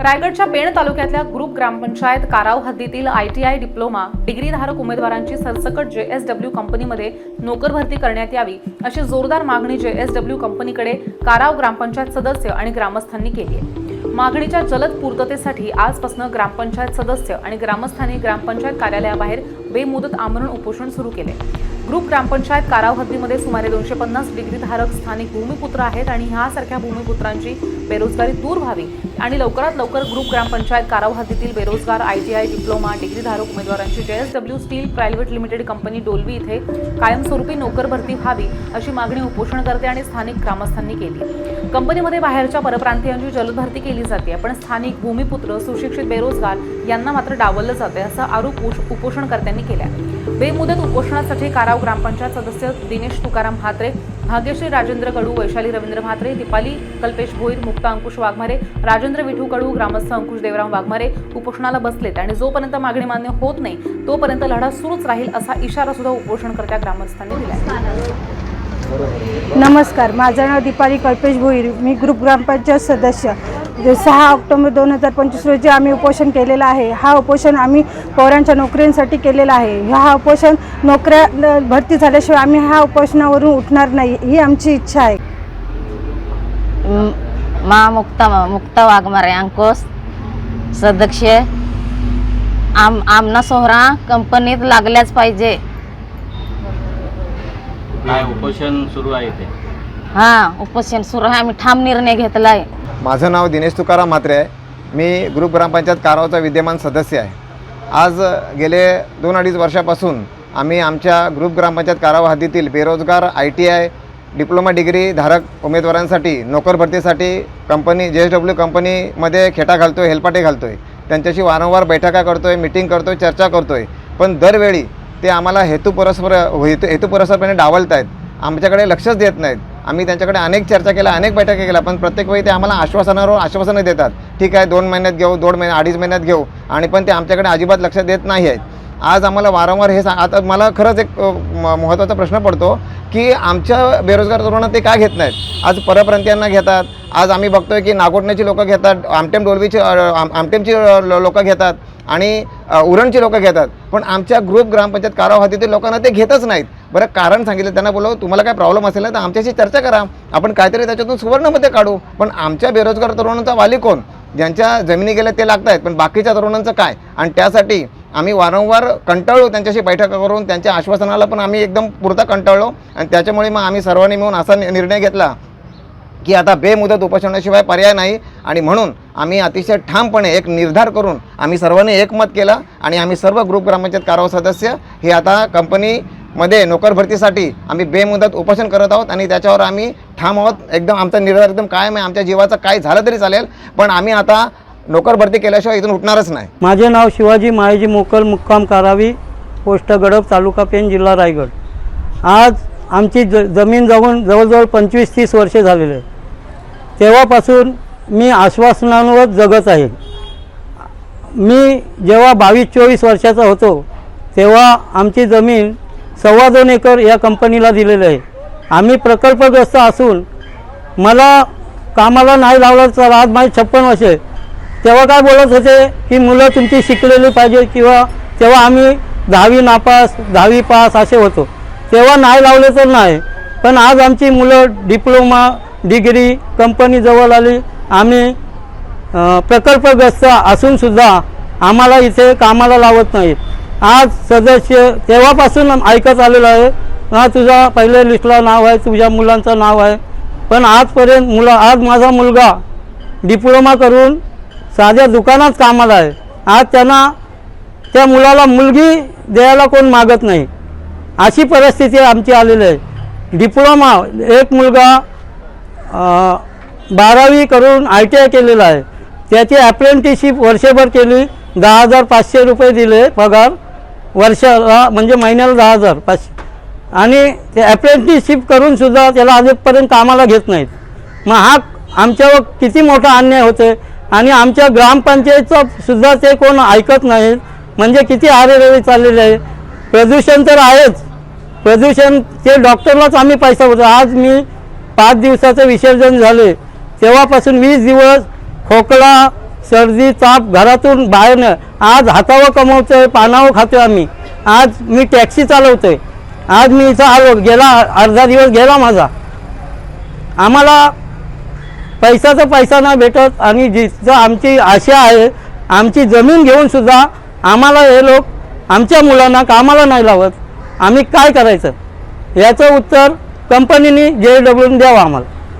रायगडच्या पेण तालुक्यातल्या ग्रुप ग्रामपंचायत काराव हद्दीतील आय टी आय डिप्लोमा डिग्रीधारक उमेदवारांची सरसकट जे एस डब्ल्यू कंपनीमध्ये नोकर भरती करण्यात यावी अशी जोरदार मागणी जे एस डब्ल्यू कंपनीकडे काराव ग्रामपंचायत सदस्य आणि ग्रामस्थांनी केली आहे. मागणीच्या जलद पूर्ततेसाठी आजपासून ग्रामपंचायत सदस्य आणि ग्रामस्थांनी ग्रामपंचायत कार्यालयाबाहेर बेमुदत आमरण उपोषण सुरू केले. ग्रुप ग्रामपंचायत काराव हद्दीमध्ये सुमारे दोनशे पन्नास डिग्रीधारक स्थानिक भूमिपुत्र आहेत आणि ह्यासारख्या भूमिपुत्रांची बेरोजगारी दूर व्हावी आणि लवकरात लवकर ग्रुप ग्रामपंचायत काराव हद्दीतील बेरोजगार आय टी आय डिप्लोमा डिग्रीधारक उमेदवारांची J S W steel private limited company Dolvi इथे कायमस्वरूपी नोकर भरती व्हावी अशी मागणी उपोषणकर्ते आणि स्थानिक ग्रामस्थांनी केली. कंपनीमध्ये बाहेरच्या परप्रांतीयांची जलद भरती केली जाते पण स्थानिक भूमिपुत्र सुशिक्षित बेरोजगार यांना मात्र डावललं जाते असा आरोप उपोषणकर्त्यांनी केला बेमुदत उपोषणासाठी काराव ग्रामपंचायत सदस्य दिनेश तुकाराम म्हात्रे भाग्यश्री राजेंद्र कडू वैशाली रवींद्र म्हात्रे दीपाली कल्पेश भोईर मुक्ता अंकुश वाघमारे राजेंद्र विठू कडू ग्रामस्थ अंकुश देवराम वाघमारे उपोषणाला बसलेत. आणि जोपर्यंत मागणी मान्य होत नाही तोपर्यंत लढा सुरूच राहील असा इशारा सुद्धा उपोषणकर्त्या ग्रामस्थांनी दिला नमस्कार. माझं नाव दीपाली कल्पेश भोईर. मी ग्रुप ग्रामपंचायत सदस्य. जे सहा ऑक्टोबर दोन हजार पंचवीस रोजी आम्ही उपोषण केलेलं आहे हा उपोषण आम्ही पौरांच्या नोकऱ्यांसाठी केलेला आहे. हा उपोषण नोकऱ्या भरती झाल्याशिवाय आम्ही ह्या उपोषणावरून उठणार नाही ही आमची इच्छा आहे. म- मा मुक्ता मुक्ता वाघमारे अंकुश सदस्य आम आमना सोहरा कंपनीत लागल्याच पाहिजे. उपोषण सुरू आहे ते हा उपोषण सुरू आहे. आम्ही ठाम निर्णय घेतलाय. माझं नाव दिनेश तुकाराम म्हात्रे आहे. मी ग्रुप ग्रामपंचायत कारावचा विद्यमान सदस्य आहे. आज गेले दोन अडीच वर्षापासून आम्ही आमच्या ग्रुप ग्रामपंचायत काराव हद्दीतील बेरोजगार I T I diploma degree धारक उमेदवारांसाठी नोकर भरतीसाठी कंपनी जे एस डब्ल्यू कंपनीमध्ये खेटा घालतो आहे हेलपाटे घालतो आहे त्यांच्याशी वारंवार बैठका करतो आहे मिटिंग करतो आहे चर्चा करतो आहे पण दरवेळी ते आम्हाला हेतुपुरस्पर हेतु हेतुपुरस्परपणे डावलत आहेत आमच्याकडे लक्षच देत नाहीत. आम्ही त्यांच्याकडे अनेक चर्चा केल्या अनेक बैठका केल्या पण प्रत्येक वेळी ते आम्हाला आश्वासनावर आश्वासनं देतात. ठीक आहे दोन महिन्यात घेऊ दोन महिने अडीच महिन्यात घेऊ आणि पण ते आमच्याकडे अजिबात लक्ष देत नाही आहेत आज आम्हाला वारंवार हे सांग आता मला खरंच एक म- महत्त्वाचा प्रश्न पडतो की आमच्या बेरोजगार तरुणांना ते का घेत नाहीत? आज परप्रांतीयांना घेतात आज आम्ही बघतोय की नागोटण्याची लोकं घेतात आमटेम डोलवीची आम- आमटेमची लोकं घेतात आणि उरणची लोकं घेतात. पण आमच्या ग्रुप ग्रामपंचायत काराव लोकांना ते घेतच नाहीत. बरं कारण सांगितलं त्यांना बोलावं तुम्हाला काय प्रॉब्लेम असेल ना तर आमच्याशी चर्चा करा. आपण काहीतरी त्याच्यातून सुवर्णमध्ये काढू. पण आमच्या बेरोजगार तरुणांचा वाली कोण? ज्यांच्या जमिनी गेल्या ते लागत आहेत पण बाकीच्या तरुणांचं काय? आणि त्यासाठी आम्ही वारंवार कंटाळलो त्यांच्याशी बैठका करून त्यांच्या आश्वासनाला पण आम्ही एकदम पुरता कंटाळलो. आणि त्याच्यामुळे मग आम्ही सर्वांनी मिळून असा निर्णय घेतला की आता बेमुदत उपोषणाशिवाय पर्याय नाही. आणि म्हणून आम्ही अतिशय ठामपणे एक निर्धार करून आम्ही सर्वांनी एकमत केला. आणि आम्ही सर्व ग्रुप ग्रामपंचायत काराव सदस्य हे आता कंपनी मध्ये नोकर भरतीसाठी आम्ही बेमुदत उपोषण करत आहोत आणि त्याच्यावर आम्ही ठाम आहोत. एकदम आमचा निर्धार एकदम कायम आहे. आमच्या जीवाचं काय झालं तरी चालेल. पण आम्ही आता नोकर भरती केल्याशिवाय इथून उठणारच नाही. माझे नाव शिवाजी मायाजी मोकल मुक्काम कारावी पोस्ट गडप तालुका पेन जिल्हा रायगड. आज आमची ज जमीन जाऊन जवळजवळ पंचवीस तीस वर्षे झालेले आहे. तेव्हापासून मी आश्वासनांवर जगत आहे. मी जेव्हा बावीस चोवीस वर्षाचा होतो तेव्हा आमची जमीन सव्वा दोन एकर या कंपनीला दिलेलं आहे. आम्ही प्रकल्पग्रस्त असून मला कामाला नाही लावलं तर आज माझी छप्पन वर्ष. आहे तेव्हा काय बोलत होते की मुलं तुमची शिकलेली पाहिजे किंवा तेव्हा आम्ही दहावी नापास दहावी पास असे होतो. तेव्हा नाही लावले तर नाही. पण आज आमची मुलं डिप्लोमा डिग्री कंपनीजवळ आली. आम्ही प्रकल्पग्रस्त असूनसुद्धा आम्हाला इथे कामाला लावत नाहीत. आज सदस्य तेव्हापासून ऐकत आलेलं आहे. हा तुझा पहिल्या लिस्टला नाव आहे तुझ्या मुलांचं नाव आहे. पण आजपर्यंत मुलं आज माझा मुलगा डिप्लोमा करून साध्या दुकानात कामाला आहे. आज त्यांना त्या मुलाला मुलगी द्यायला कोण मागत नाही. अशी परिस्थिती आमची आलेली आहे. डिप्लोमा एक मुलगा बारावी करून आय टी आय केलेला आहे. त्याची अप्रेंटिसशिप वर्षभर केली. दहा हजार पाचशे रुपये दिले पगार. वर्षाला म्हणजे महिन्याला दहा हजार पाचशे. आणि ते अप्रेंटिसशिप करूनसुद्धा त्याला अजूनपर्यंत कामाला घेत नाहीत. मग हा आमच्यावर किती मोठा अन्याय होते आणि आमच्या ग्रामपंचायतचं सुद्धा ते कोण ऐकत नाहीत? म्हणजे किती आरेरवी चाललेले आहे? प्रदूषण तर आहेच. प्रदूषण ते डॉक्टरलाच आम्ही पैसा होतो. आज मी पाच दिवसाचं विसर्जन झाले तेव्हापासून वीस दिवस खोकला सर्दी ताप घरातून बाहेर आज हातावं कमवतोय पानावं खातोय आम्ही. आज मी टॅक्सी चालवतोय. आज मी इथं आलो गेला अर्धा दिवस गेला माझा. आम्हाला पैसाचा पैसा नाही भेटत आणि जिथं आमची आशा आहे आमची जमीन घेऊन सुद्धा आम्हाला हे लोक आमच्या मुलांना कामाला नाही लावत. आम्ही काय करायचं? याचं उत्तर कंपनीने जे डब्ल्यून द्यावं आम्हाला.